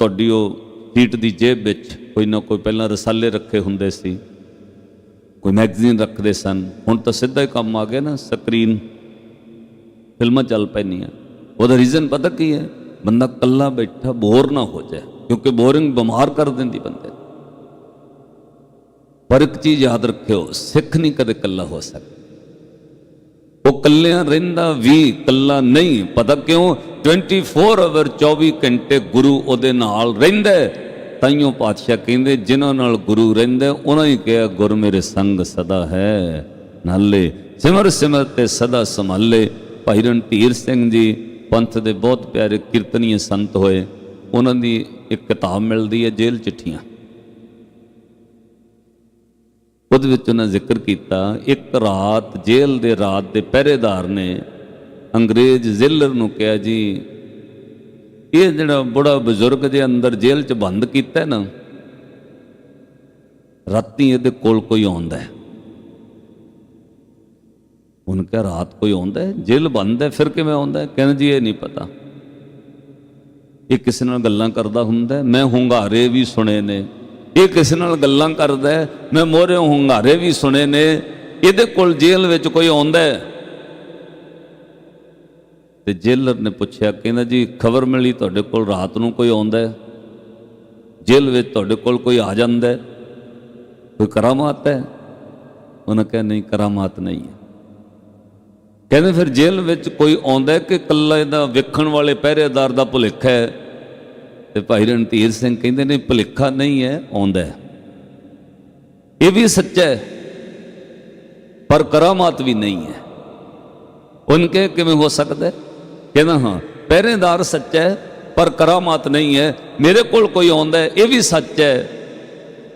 ਤੁਹਾਡੀ ਉਹ ਸੀਟ ਦੀ ਜੇਬ ਵਿੱਚ ਕੋਈ ਨਾ ਕੋਈ ਪਹਿਲਾਂ ਰਸਾਲੇ ਰੱਖੇ ਹੁੰਦੇ ਸੀ, ਕੋਈ ਮੈਗਜ਼ੀਨ ਰੱਖਦੇ ਸਨ। ਹੁਣ ਤਾਂ ਸਿੱਧਾ ਹੀ ਕੰਮ ਆ ਗਿਆ ਨਾ, ਸਕਰੀਨ ਫਿਲਮਾਂ ਚੱਲ ਪੈਂਦੀਆਂ। ਉਹਦਾ ਰੀਜ਼ਨ ਪਤਾ ਕੀ ਹੈ? ਬੰਦਾ ਕੱਲਾ ਬੈਠਾ ਬੋਰ ਨਾ ਹੋ ਜਾਏ, ਕਿਉਂਕਿ ਬੋਰਿੰਗ ਬਿਮਾਰ ਕਰ ਦਿੰਦੀ ਬੰਦੇ ਪਰ ਇੱਕ ਚੀਜ਼ ਯਾਦ ਰੱਖਿਓ, ਸਿੱਖ ਨਹੀਂ ਕਦੇ ਕੱਲਾ ਹੋ ਸਕਦਾ। ਉਹ ਕੱਲਿਆਂ ਰਹਿੰਦਾ ਵੀ ਕੱਲਾ ਨਹੀਂ, ਪਤਾ ਕਿਉਂ? 24 ਆਵਰ 24 ਘੰਟੇ ਗੁਰੂ ਉਹਦੇ ਨਾਲ ਰਹਿੰਦਾ ਹੈ। ਤਾਈਓ ਪਾਤਸ਼ਾਹ ਕਹਿੰਦੇ, ਜਿਨ੍ਹਾਂ ਨਾਲ ਗੁਰੂ ਰਹਿੰਦਾ ਉਹਨਾਂ ਹੀ ਕਿਹਾ, ਗੁਰ ਮੇਰੇ ਸੰਗ ਸਦਾ ਹੈ, ਨਾਲੇ ਸਿਮਰ ਸਿਮਰ ਤੇ ਸਦਾ ਸੰਭਾਲੇ। ਭਾਈ ਰਣਧੀਰ ਸਿੰਘ ਜੀ ਪੰਥ ਦੇ ਬਹੁਤ ਪਿਆਰੇ ਕੀਰਤਨੀਏ ਸੰਤ ਹੋਏ। ਉਹਨਾਂ ਦੀ ਇੱਕ ਕਿਤਾਬ ਮਿਲਦੀ ਹੈ, ਜੇਲ੍ਹ ਚਿੱਠੀਆਂ। ਉਹਦੇ ਵਿੱਚ ਉਹਨਾਂ ਜ਼ਿਕਰ ਕੀਤਾ, ਇੱਕ ਰਾਤ ਜੇਲ੍ਹ ਦੇ ਰਾਤ ਦੇ ਪਹਿਰੇਦਾਰ ਨੇ ਅੰਗਰੇਜ਼ ਜ਼ਿਲਰ ਨੂੰ ਕਿਹਾ, ਜੀ, ਇਹ ਜਿਹੜਾ ਬੁੜਾ ਬਜ਼ੁਰਗ ਦੇ ਅੰਦਰ ਜੇਲ੍ਹ 'ਚ ਬੰਦ ਕੀਤਾ ਨਾ, ਰਾਤੀ ਇਹਦੇ ਕੋਲ ਕੋਈ ਆਉਂਦਾ ਹੈ। ਉਹਨ ਕਿਹਾ, ਰਾਤ ਕੋਈ ਆਉਂਦਾ ਹੈ? ਜੇਲ੍ਹ ਬੰਦ ਹੈ, ਫਿਰ ਕਿਵੇਂ ਆਉਂਦਾ ਹੈ? ਕਹਿੰਦੇ, ਜੀ, ਇਹ ਨਹੀਂ ਪਤਾ। ਇਹ ਕਿਸੇ ਨਾਲ ਗੱਲਾਂ ਕਰਦਾ ਹੁੰਦਾ ਮੈਂ ਹੁੰਗਾਰੇ ਵੀ ਸੁਣੇ ਨੇ। ਇਹ ਕਿਸੇ ਨਾਲ ਗੱਲਾਂ ਕਰਦਾ ਮੈਂ ਮੋਰੇ ਹੁੰਗਾਰੇ ਵੀ ਸੁਣੇ ਨੇ। ਇਹਦੇ ਕੋਲ ਜੇਲ੍ਹ ਵਿੱਚ ਕੋਈ ਆਉਂਦਾ ਹੈ? ਤੇ ਜੇਲਰ ਨੇ ਪੁੱਛਿਆ, ਕਹਿੰਦਾ ਜੀ, ਖਬਰ ਮਿਲੀ ਤੁਹਾਡੇ ਕੋਲ, ਰਾਤ ਨੂੰ ਕੋਈ ਆਉਂਦਾ ਹੈ? ਜੇਲ੍ਹ ਵਿੱਚ ਤੁਹਾਡੇ ਕੋਲ ਕੋਈ ਆ ਜਾਂਦਾ ਹੈ? ਕੋਈ ਕਰਾਮਾਤ ਹੈ? ਉਹਨਾਂ ਕਿਹਾ, ਨਹੀਂ, ਕਰਾਮਾਤ ਨਹੀਂ ਹੈ। ਕਹਿੰਦੇ ਫਿਰ ਜੇਲ੍ਹ ਵਿੱਚ ਕੋਈ ਆਉਂਦਾ ਕਿ ਕੱਲਾ ਇਹਦਾ ਵੇਖਣ ਵਾਲੇ ਪਹਿਰੇਦਾਰ ਦਾ ਭੁਲੇਖਾ ਹੈ? ਤੇ ਭਾਈ ਰਣਧੀਰ ਸਿੰਘ ਕਹਿੰਦੇ ਨੇ ਭੁਲੇਖਾ ਨਹੀਂ ਹੈ, ਆਉਂਦਾ ਹੈ। ਇਹ ਵੀ ਸੱਚਾ ਹੈ, ਪਰ ਕਰਾਮਾਤ ਵੀ ਨਹੀਂ ਹੈ। ਉਨਕੇ ਕਿਵੇਂ ਹੋ ਸਕਦਾ ਹੈ? ਕਹਿੰਦਾ ਹਾਂ, ਪਹਿਰੇਦਾਰ ਸੱਚਾ ਹੈ, ਪਰ ਕਰਾਮਾਤ ਨਹੀਂ ਹੈ। ਮੇਰੇ ਕੋਲ ਕੋਈ ਆਉਂਦਾ ਇਹ ਵੀ ਸੱਚ ਹੈ।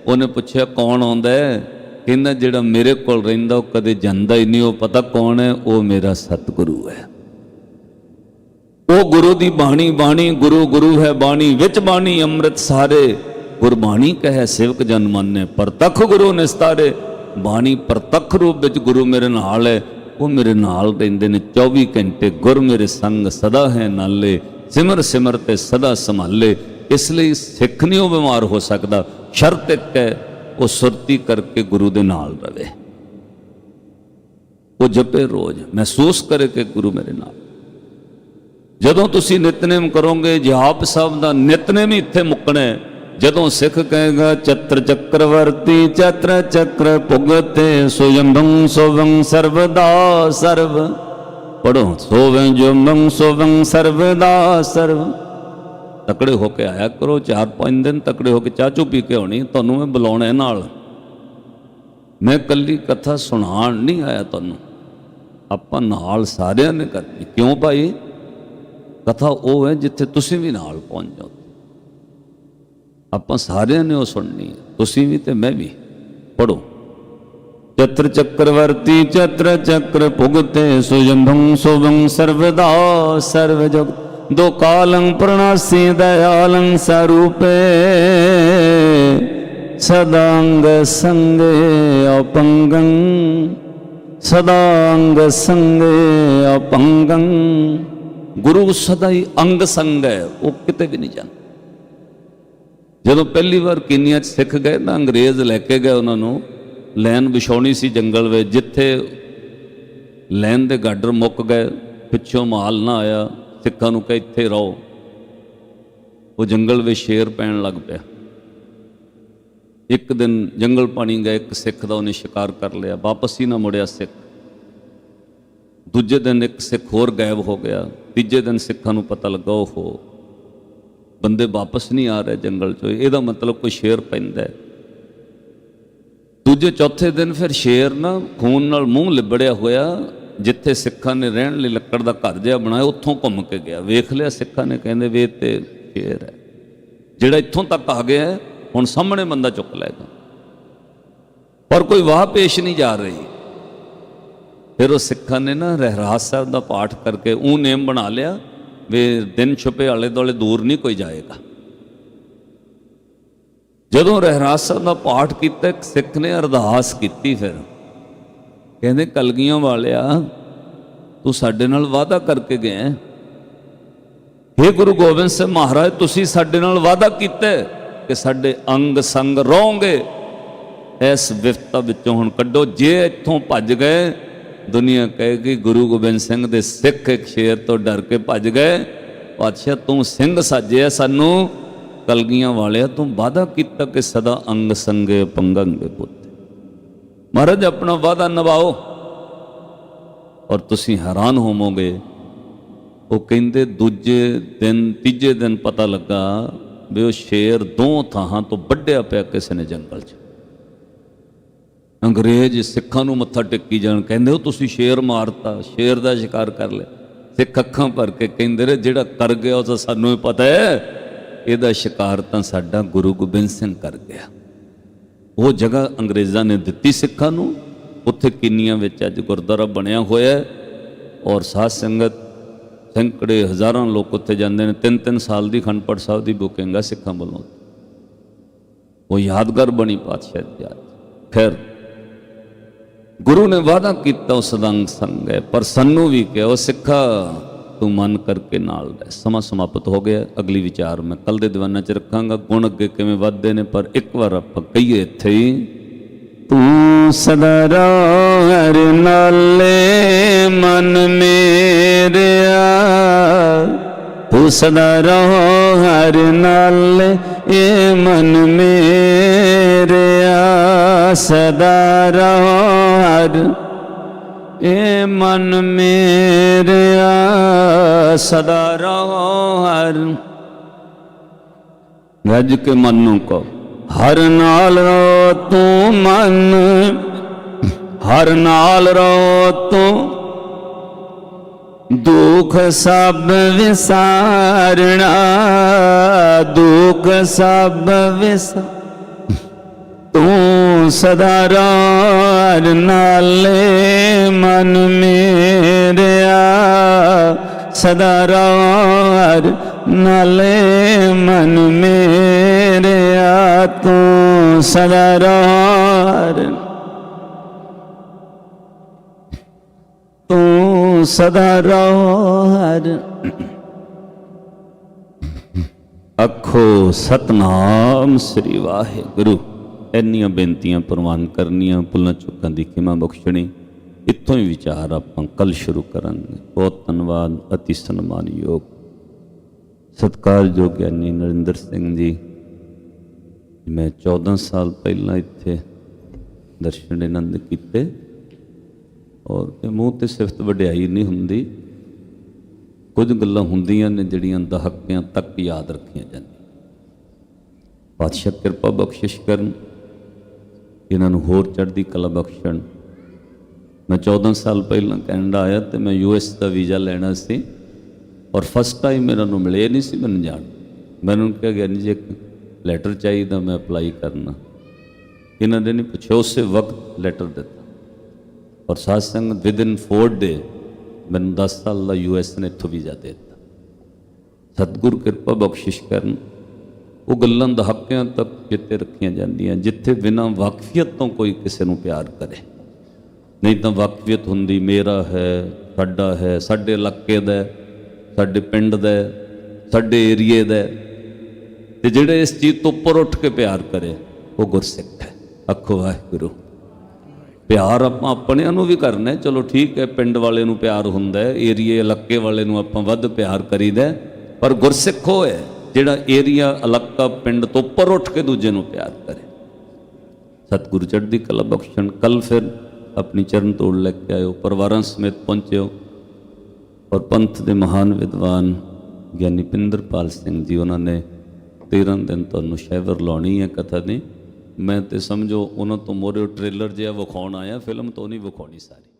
ਉਹਨੇ ਪੁੱਛਿਆ, ਕੌਣ ਆਉਂਦਾ ਹੈ? ਕਹਿੰਦਾ, ਜਿਹੜਾ ਮੇਰੇ ਕੋਲ ਰਹਿੰਦਾ, ਉਹ ਕਦੇ ਜਾਂਦਾ ਹੀ ਨਹੀਂ। ਉਹ ਪਤਾ ਕੌਣ ਹੈ? ਉਹ ਮੇਰਾ ਸਤਿਗੁਰੂ ਹੈ। ਉਹ ਗੁਰੂ ਦੀ ਬਾਣੀ ਬਾਣੀ ਗੁਰੂ ਗੁਰੂ ਹੈ ਬਾਣੀ, ਵਿੱਚ ਬਾਣੀ, ਅੰਮ੍ਰਿਤ ਸਾਰੇ। ਗੁਰਬਾਣੀ ਕਹੈ, ਸੇਵਕ ਜਨ ਮੰਨੇ, ਪ੍ਰਤੱਖ ਗੁਰੂ ਨਿਸਤਾਰੇ। ਬਾਣੀ ਪ੍ਰਤੱਖ ਰੂਪ ਵਿੱਚ ਗੁਰੂ ਮੇਰੇ ਨਾਲ ਹੈ। ਉਹ ਮੇਰੇ ਨਾਲ ਰਹਿੰਦੇ ਨੇ 24 ਘੰਟੇ ਗੁਰ ਮੇਰੇ ਸੰਗ ਸਦਾ ਹੈ ਨਾਲੇ, ਸਿਮਰ ਸਿਮਰ ਤੇ ਸਦਾ ਸੰਭਾਲੇ। ਇਸ ਲਈ ਸਿੱਖ ਨਹੀਂ ਉਹ ਬਿਮਾਰ ਹੋ ਸਕਦਾ, ਸ਼ਰਤ ਇੱਕ ਹੈ, ਉਹ ਸੁਰਤੀ ਕਰਕੇ ਗੁਰੂ ਦੇ ਨਾਲ ਰਵੇ। ਉਹ ਜਪੇ ਰੋਜ਼, ਮਹਿਸੂਸ ਕਰੇ ਕਿ ਗੁਰੂ ਮੇਰੇ ਨਾਲ। ਜਦੋਂ ਤੁਸੀਂ ਨਿਤਨੇਮ ਕਰੋਗੇ ਜਾਪ ਸਾਹਿਬ ਦਾ ਨਿਤਨੇਮ ਹੀ ਇੱਥੇ ਮੁੱਕਣਾ ਹੈ ਜਦੋਂ ਸਿੱਖ ਕਹੇਗਾ, ਚਤਰ ਚੱਕਰਵਰਤੀ, ਚਤਰ ਚੱਕਰ ਭੁਗਤੇ, ਸੁਯੰਭੰ ਸੋਵੰ ਸਰਵਦਾ ਸਰਵ। ਪੜੋ ਸੋਵੰ ਜੁਮੰ ਸੋਵੰ ਸਰਵਦਾ ਸਰਵ। ਤਕੜੇ ਹੋ ਕੇ ਆਇਆ ਕਰੋ, ਚਾਰ ਪੰਜ ਦਿਨ ਤਕੜੇ ਹੋ ਕੇ ਚਾਹ ਚੂ ਪੀ ਕੇ ਆਉਣੀ, ਤੁਹਾਨੂੰ ਮੈਂ ਬੁਲਾਉਣਾ ਨਾਲ। ਮੈਂ ਕੱਲੀ ਕਥਾ ਸੁਣਾਉਣ ਨਹੀਂ ਆਇਆ ਤੁਹਾਨੂੰ। ਆਪਾਂ ਨਾਲ ਸਾਰਿਆਂ ਨੇ ਕਰਨੀ। ਕਿਉਂ ਭਾਈ? ਕਥਾ ਉਹ ਹੈ ਜਿੱਥੇ ਤੁਸੀਂ ਵੀ ਨਾਲ ਪਹੁੰਚ ਜਾਓ। ਆਪਾਂ ਸਾਰਿਆਂ ਨੇ ਉਹ ਸੁਣਨੀ ਤੁਸੀਂ ਵੀ ਤੇ ਮੈਂ ਵੀ। ਪੜੋ ਚਤਰ ਚੱਕਰਵਰਤੀ ਚਤਰ ਚੱਕਰ ਭੁਗਤੇ ਸੁਜੰਭੰ ਸੁਭੰ ਸਰਵਦਾ ਸਰਵ ਜਗ ਦੋ ਕਾਲੰ ਪ੍ਰਣਾਸੀ, ਦਇਆਲੰ ਸਰੂਪੇ। ਸਦਾੰਗ ਸੰਗੇ ਅਪੰਗੰ। ਸਦਾੰਗ ਸੰਗੇ ਅਪੰਗੰ। ਗੁਰੂ ਸਦਾ ਹੀ ਅੰਗ ਸੰਗ ਹੈ, ਉਹ ਕਿਤੇ ਵੀ ਨਹੀਂ ਜਾਂਦਾ। ਜਦੋਂ ਪਹਿਲੀ ਵਾਰ ਕੀਨੀਆ 'ਚ ਸਿੱਖ ਗਏ ਤਾਂ ਅੰਗਰੇਜ਼ ਲੈ ਕੇ ਗਏ ਉਹਨਾਂ ਨੂੰ। ਲੈਨ ਵਿਛਾਉਣੀ ਸੀ ਜੰਗਲ ਵਿੱਚ, ਜਿੱਥੇ ਲੈਨ ਦੇ ਗਾਡਰ ਮੁੱਕ ਗਏ, ਪਿੱਛੋਂ ਮਾਲ ਨਾ ਆਇਆ, ਸਿੱਖਾਂ ਨੂੰ ਕਹੇ, ਇੱਥੇ ਰਹੋ। ਉਹ ਜੰਗਲ ਵਿੱਚ ਸ਼ੇਰ ਪੈਣ ਲੱਗ ਪਿਆ। ਇੱਕ ਦਿਨ ਜੰਗਲ ਪਾਣੀ ਗਏ, ਇੱਕ ਸਿੱਖ ਦਾ ਉਹਨੇ ਸ਼ਿਕਾਰ ਕਰ ਲਿਆ। ਵਾਪਸ ਹੀ ਨਾ ਮੁੜਿਆ ਸਿੱਖ। ਦੂਜੇ ਦਿਨ ਇੱਕ ਸਿੱਖ ਹੋਰ ਗਾਇਬ ਹੋ ਗਿਆ। ਤੀਜੇ ਦਿਨ ਸਿੱਖਾਂ ਨੂੰ ਪਤਾ ਲੱਗਾ ਉਹ ਬੰਦੇ ਵਾਪਸ ਨਹੀਂ ਆ ਰਹੇ ਜੰਗਲ ਚੋਂ। ਇਹਦਾ ਮਤਲਬ ਕੋਈ ਸ਼ੇਰ ਪੈਂਦਾ ਦੂਜੇ ਚੌਥੇ ਦਿਨ ਫਿਰ ਸ਼ੇਰ ਨਾ ਖੂਨ ਨਾਲ ਮੂੰਹ ਲਿਬੜਿਆ ਹੋਇਆ, ਜਿੱਥੇ ਸਿੱਖਾਂ ਨੇ ਰਹਿਣ ਲਈ ਲੱਕੜ ਦਾ ਘਰ ਜਿਹਾ ਬਣਾਇਆ, ਉੱਥੋਂ ਘੁੰਮ ਕੇ ਗਿਆ। ਵੇਖ ਲਿਆ ਸਿੱਖਾਂ ਨੇ, ਕਹਿੰਦੇ ਵੇ ਤੇ ਸ਼ੇਰ ਹੈ। ਜਿਹੜਾ ਇੱਥੋਂ ਤੱਕ ਆ ਗਿਆ, ਹੁਣ ਸਾਹਮਣੇ ਬੰਦਾ ਚੁੱਕ ਲਏਗਾ। ਪਰ ਕੋਈ ਵਾਹ ਪੇਸ਼ ਨਹੀਂ ਜਾ ਰਹੀ। ਫਿਰ ਉਹ ਸਿੱਖਾਂ ਨੇ ਨਾ ਰਹਿਰਾਸ ਸਾਹਿਬ ਦਾ ਪਾਠ ਕਰਕੇ ਉਹ ਨੇਮ ਬਣਾ ਲਿਆ ਵੀ ਦਿਨ ਛੁਪੇ ਆਲੇ ਦੁਆਲੇ ਦੂਰ ਨਹੀਂ ਕੋਈ ਜਾਏਗਾ। ਜਦੋਂ ਰਹਿਰਾਸ ਸਾਹਿਬ ਦਾ ਪਾਠ ਕੀਤਾ, ਇੱਕ ਸਿੱਖ ਨੇ ਅਰਦਾਸ ਕੀਤੀ ਫਿਰ। ਕਹਿੰਦੇ, ਕਲਗੀਆਂ ਵਾਲਿਆ, ਤੂੰ ਸਾਡੇ ਨਾਲ ਵਾਅਦਾ ਕਰਕੇ ਗਿਆ ਹੈ। ਹੇ ਗੁਰੂ ਗੋਬਿੰਦ ਸਿੰਘ ਮਹਾਰਾਜ, ਤੁਸੀਂ ਸਾਡੇ ਨਾਲ ਵਾਅਦਾ ਕੀਤਾ ਕਿ ਸਾਡੇ ਅੰਗ ਸੰਗ ਰਹੋਗੇ ਇਸ ਵਿਫਤਾ ਵਿੱਚੋਂ ਹੁਣ ਕੱਢੋ, ਜੇ ਇੱਥੋਂ ਭੱਜ ਗਏ ਦੁਨੀਆ ਕਹੇਗੀ ਗੁਰੂ ਗੋਬਿੰਦ ਸਿੰਘ ਦੇ ਸਿੱਖ ਇੱਕ ਸ਼ੇਰ ਤੋਂ ਡਰ ਕੇ ਭੱਜ ਗਏ। ਪਾਤਸ਼ਾਹ ਤੂੰ ਸਿੰਘ ਸਾਜਿਆ ਸਾਨੂੰ, ਕਲਗੀਆਂ ਵਾਲਿਆ, ਤੂੰ ਵਾਅਦਾ ਕੀਤਾ ਕਿ ਸਦਾ ਅੰਗ ਸੰਗੇ ਪੰਗੰਗੇ ਪੁੱਤ ਮਹਾਰਾਜ, ਆਪਣਾ ਵਾਅਦਾ ਨਿਭਾਓ। ਔਰ ਤੁਸੀਂ ਹੈਰਾਨ ਹੋਵੋਗੇ, ਉਹ ਕਹਿੰਦੇ, ਦੂਜੇ ਦਿਨ, ਤੀਜੇ ਦਿਨ ਪਤਾ ਲੱਗਾ ਵੀ ਉਹ ਸ਼ੇਰ ਦੋ ਥਾਂ ਤੋਂ ਵੱਢਿਆ ਪਿਆ ਕਿਸੇ ਨੇ ਜੰਗਲ 'ਚ। ਅੰਗਰੇਜ਼ ਸਿੱਖਾਂ ਨੂੰ ਮੱਥਾ ਟੇਕੀ ਜਾਣ, ਕਹਿੰਦੇ ਉਹ ਤੁਸੀਂ ਸ਼ੇਰ ਮਾਰਤਾ, ਸ਼ੇਰ ਦਾ ਸ਼ਿਕਾਰ ਕਰ ਲਿਆ। ਸਿੱਖ ਅੱਖਾਂ ਭਰ ਕੇ ਕਹਿੰਦੇ ਨੇ ਜਿਹੜਾ ਕਰ ਗਿਆ ਉਹ ਤਾਂ ਸਾਨੂੰ ਹੀ ਪਤਾ ਹੈ। ਇਹਦਾ ਸ਼ਿਕਾਰ ਤਾਂ ਸਾਡਾ ਗੁਰੂ ਗੋਬਿੰਦ ਸਿੰਘ ਕਰ ਗਿਆ। ਉਹ ਜਗ੍ਹਾ ਅੰਗਰੇਜ਼ਾਂ ਨੇ ਦਿੱਤੀ ਸਿੱਖਾਂ ਨੂੰ। ਉੱਥੇ ਕਿੰਨੀਆਂ ਵਿੱਚ ਅੱਜ ਗੁਰਦੁਆਰਾ ਬਣਿਆ ਹੋਇਆ ਔਰ ਸਾਧ ਸੰਗਤ ਸੈਂਕੜੇ ਹਜ਼ਾਰਾਂ ਲੋਕ ਉੱਥੇ ਜਾਂਦੇ ਨੇ। ਤਿੰਨ ਤਿੰਨ ਸਾਲ ਦੀ ਖੰਡਪੜ ਸਾਹਿਬ ਦੀ ਬੁਕਿੰਗ ਆ ਸਿੱਖਾਂ ਵੱਲੋਂ। ਉਹ ਯਾਦਗਾਰ ਬਣੀ ਪਾਤਸ਼ਾਹ ਦੀ ਯਾਦ। ਖੈਰ ਗੁਰੂ ਨੇ ਵਾਅਦਾ ਕੀਤਾ ਉਸ ਦੰਗ ਸੰਗ ਹੈ, ਪਰ ਸਾਨੂੰ ਵੀ ਕਿਹਾ, ਉਹ ਸਿੱਖਾ, ਤੂੰ ਮਨ ਕਰਕੇ ਨਾਲ ਰਹਿ। ਸਮਾਂ ਸਮਾਪਤ ਹੋ ਗਿਆ, ਅਗਲੀ ਵਿਚਾਰ ਮੈਂ ਕੱਲ ਦੇ ਦੀਵਾਨਾਂ 'ਚ ਰੱਖਾਂਗਾ। ਗੁਣ ਅੱਗੇ ਕਿਵੇਂ ਵੱਧਦੇ ਨੇ, ਪਰ ਇੱਕ ਵਾਰ ਆਪਾਂ ਕਹੀਏ ਇੱਥੇ ਹੀ ਤੂੰ ਸਦਾ ਹਰ ਨਾਲੇ, ਮਨ ਮੇਰਿਆ। ਤੂੰ ਸਦਾ ਰਹੋ ਹਰ ਨਾਲੇ, ਇਹ ਮਨ ਮੇਰਿਆ। ਸਦਾ ਰਹੋ ਹਰ ਇਹ ਮਨ ਮੇਰਿਆ ਸਦਾ ਰਹੋ ਹਰ। ਗੱਜ ਕੇ ਮਨ ਨੂੰ ਕਹੋ, ਹਰ ਨਾਲ ਰੋ ਤੂੰ ਮਨ, ਹਰ ਨਾਲ ਰੋ ਤੂੰ। ਦੁੱਖ ਸਭ ਵਿਸਾਰਣਾ ਦੁੱਖ ਸਭ ਵਿਸ ਤੂੰ ਸਦਾ ਰਾਰ ਨਾਲੇ ਮਨ ਮੇਰਿਆ। ਸਦਾ ਰਾਰ ਨਾਲੇ ਮਨ ਮੇਰਿਆ। ਤੂੰ ਸਦਾ ਰਾਰ ਤੂੰ ਸਦਾ ਰਾਰ ਅੱਖੋ ਸਤਨਾਮ ਸ੍ਰੀ ਵਾਹਿਗੁਰੂ। ਇੰਨੀਆਂ ਬੇਨਤੀਆਂ ਪ੍ਰਵਾਨ ਕਰਨੀਆਂ, ਭੁੱਲਾਂ ਚੁੱਕਾਂ ਦੀ ਖਿਮਾ ਬਖਸ਼ਣੀ, ਇੱਥੋਂ ਹੀ ਵਿਚਾਰ ਆਪਾਂ ਕੱਲ ਸ਼ੁਰੂ ਕਰਾਂਗੇ। ਬਹੁਤ ਧੰਨਵਾਦ, ਅਤੀ ਸਨਮਾਨਯੋਗ ਸਤਿਕਾਰਯੋਗ ਗਿਆਨੀ ਨਰਿੰਦਰ ਸਿੰਘ ਜੀ। ਮੈਂ 14 ਸਾਲ ਪਹਿਲਾਂ ਇੱਥੇ ਦਰਸ਼ਨ ਆਨੰਦ ਕੀਤੇ ਔਰ ਇਹ ਮੂੰਹ ਤੇ ਸਿਫਤ ਵਡਿਆਈ ਨਹੀਂ ਹੁੰਦੀ। ਕੁਝ ਗੱਲਾਂ ਹੁੰਦੀਆਂ ਨੇ ਜਿਹੜੀਆਂ ਦਹਾਕਿਆਂ ਤੱਕ ਯਾਦ ਰੱਖੀਆਂ ਜਾਂਦੀਆਂ। ਪਾਤਸ਼ਾਹ ਕਿਰਪਾ ਬਖਸ਼ਿਸ਼ ਕਰਨ। ਇਹਨਾਂ ਨੂੰ ਹੋਰ ਚੜ੍ਹਦੀ ਕਲਾ ਬਖਸ਼ਣ। ਮੈਂ 14 ਸਾਲ ਪਹਿਲਾਂ ਕੈਨੇਡਾ ਆਇਆ ਤੇ ਮੈਂ ਯੂਐਸ ਦਾ ਵੀਜ਼ਾ ਲੈਣਾ ਸੀ ਔਰ ਫਸਟ ਟਾਈਮ ਇਹਨਾਂ ਨੂੰ ਮਿਲੇ ਨਹੀਂ ਸੀ ਮੈਨੂੰ ਜਾਣ। ਮੈਨੂੰ ਕਿਹਾ ਗਿਆ ਨਹੀਂ ਜੇ ਲੈਟਰ ਚਾਹੀਦਾ ਮੈਂ ਅਪਲਾਈ ਕਰਨਾ। ਇਹਨਾਂ ਨੇ ਨਹੀਂ ਪੁੱਛਿਆ, ਉਸੇ ਵਕਤ ਲੈਟਰ ਦਿੱਤਾ। ਔਰ ਸਾਧ ਸੰਗਤ ਵਿਦਿਨ 4 ਡੇ ਮੈਨੂੰ 10 ਸਾਲ ਦਾ ਯੂਐਸ ਨੇ ਇੱਥੋਂ ਵੀਜ਼ਾ ਦੇ ਦਿੱਤਾ। ਸਤਿਗੁਰ ਕਿਰਪਾ ਬਖਸ਼ਿਸ਼ ਕਰਨ। ਉਹ ਗੱਲਾਂ ਦਹਾਕਿਆਂ ਤੱਕ ਚਿੱਤੇ ਰੱਖੀਆਂ ਜਾਂਦੀਆਂ, ਜਿੱਥੇ ਬਿਨਾਂ ਵਾਕਫੀਅਤ ਤੋਂ ਕੋਈ ਕਿਸੇ ਨੂੰ ਪਿਆਰ ਕਰੇ। ਨਹੀਂ ਤਾਂ ਵਾਕਫੀਅਤ ਹੁੰਦੀ, ਮੇਰਾ ਹੈ, ਸਾਡਾ ਹੈ, ਸਾਡੇ ਇਲਾਕੇ ਦਾ ਸਾਡੇ ਪਿੰਡ ਦਾ ਸਾਡੇ ਏਰੀਏ ਦਾ ਹੈ। ਤੇ ਜਿਹੜੇ ਇਸ ਚੀਜ਼ ਤੋਂ ਉੱਪਰ ਉੱਠ ਕੇ ਪਿਆਰ ਕਰੇ, ਉਹ ਗੁਰਸਿੱਖ ਹੈ। ਆਖੋ ਵਾਹਿਗੁਰੂ। ਪਿਆਰ ਆਪਾਂ ਆਪਣਿਆਂ ਨੂੰ ਵੀ ਕਰਨਾ ਚਲੋ ਠੀਕ ਹੈ, ਪਿੰਡ ਵਾਲੇ ਨੂੰ ਪਿਆਰ ਹੁੰਦਾ ਏਰੀਏ, ਇਲਾਕੇ ਵਾਲੇ ਨੂੰ ਆਪਾਂ ਵੱਧ ਪਿਆਰ ਕਰੀਦਾ ਪਰ ਗੁਰਸਿੱਖ ਉਹ ਹੈ। ਜਿਹੜਾ ਏਰੀਆ ਇਲਾਕਾ ਪਿੰਡ ਤੋਂ ਉੱਪਰ ਉੱਠ ਕੇ ਦੂਜੇ ਨੂੰ ਪਿਆਰ ਕਰੇ। ਸਤਿਗੁਰੂ ਚੜ੍ਹਦੀ ਕਲਾ ਬਖਸ਼ਣ। ਕੱਲ ਫਿਰ ਆਪਣੀ ਚਰਨ ਤੋੜ ਲੈ ਕੇ ਆਇਓ, ਪਰਿਵਾਰਾਂ ਸਮੇਤ ਪਹੁੰਚਿਓ। ਔਰ ਪੰਥ ਦੇ ਮਹਾਨ ਵਿਦਵਾਨ ਗਿਆਨੀ ਪਿੰਦਰਪਾਲ ਸਿੰਘ ਜੀ, ਉਹਨਾਂ ਨੇ 13 ਦਿਨ ਤੁਹਾਨੂੰ ਸ਼ੈਵਰ ਲਾਉਣੀ ਹੈ ਕਥਾ ਦੀ। ਮੈਂ ਤੇ ਸਮਝੋ ਉਹਨਾਂ ਤੋਂ ਮੋਰੇ ਟ੍ਰੇਲਰ ਜਿਹਾ ਵਿਖਾਉਣ ਆਇਆ, ਫਿਲਮ ਤੋਂ ਨਹੀਂ ਵਿਖਾਉਣੀ ਸਾਰੀ।